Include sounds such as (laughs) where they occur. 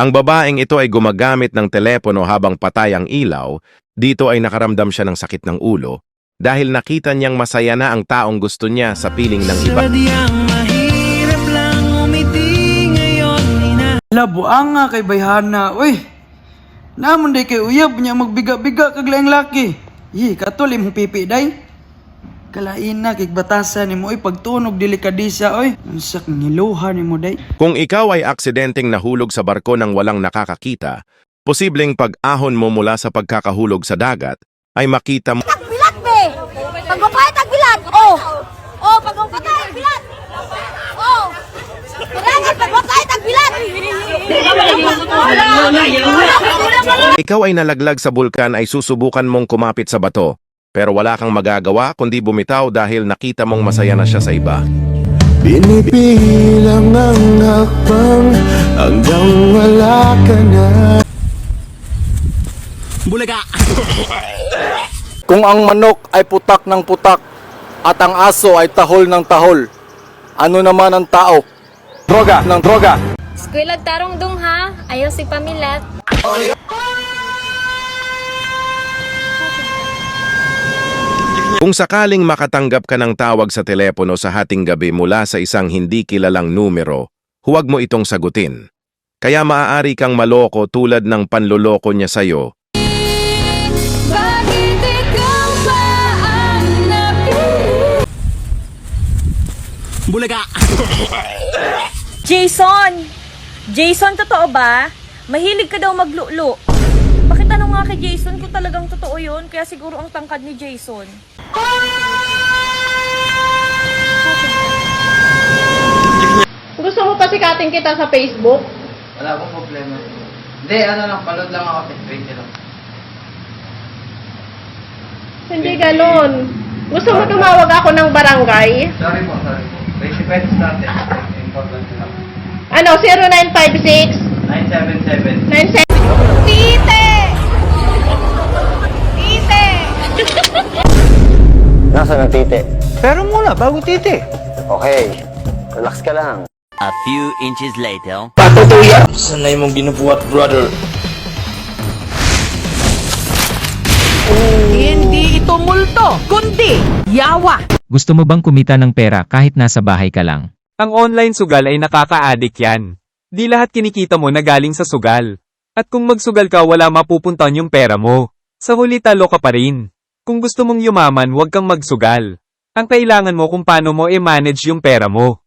Ang babaeng ito ay gumagamit ng telepono habang patay ang ilaw, dito ay nakaramdam siya ng sakit ng ulo dahil nakita niyang masaya na ang taong gusto niya sa piling ng iba. Labuang nga kay bayhana, uy. Namon day kay uyab niya magbiga-biga kag laing laki. Yi, katol imong pipi day. Kalain na kay batasan nimo oy pagtunog delikadisa oy. Unsak niluha nimo day. Kung ikaw ay aksidenteng nahulog sa barko ng walang nakakakita, posibleng pag-ahon mo mula sa pagkakahulog sa dagat ay makita mo Tagbilat be! Pag mapayat tagbilat! Oh! Oh, pag mapatay tagbilat! Oh! Kailangan pag mapayat tagbilat! ikaw ay nalaglag sa bulkan ay susubukan mong kumapit sa bato. Pero wala kang magagawa kundi bumitaw dahil nakita mong masaya na siya sa iba. Binibilang ang hakbang hanggang wala ka na Kung ang manok ay putak ng putak at ang aso ay tahol ng tahol, ano naman ang tao? Droga ng droga. Squilag tarong dong ha. Ayaw si Pamilat. Kung sakaling makatanggap ka ng tawag sa telepono sa hating gabi mula sa isang hindi kilalang numero, huwag mo itong sagutin. Kaya maaari kang maloko tulad ng panloloko niya sa'yo napili? (laughs) Jason! Jason, totoo ba? Mahilig ka daw maglulo. Bakit ano nga kay Jason kung talagang totoo yun? Kaya siguro ang tangkad ni Jason. Gusto mo pa sikatin kita sa Facebook? Wala akong problema. Hindi, ano lang, palod lang ako. Wait lang. Hindi ganon. Gusto mo tumawag ako ng barangay? Sorry po, sorry po. Wait, pwede natin. Important lang. Ano, 0956 977. 97 Tite! Tite! Pero muna, bago titi. Okay, relax ka lang. A few inches later. Sanay mong ginubuhat, brother. Hindi ito multo, kundi yawa! Gusto mo bang kumita ng pera kahit nasa bahay ka lang? Ang online sugal ay nakaka-addict yan. Di lahat kinikita mo na galing sa sugal. At kung magsugal ka wala mapupuntan yung pera mo. Sa huli talo ka pa rin. Kung gusto mong yumaman huwag kang magsugal. Ang kailangan mo kung paano mo i-manage yung pera mo.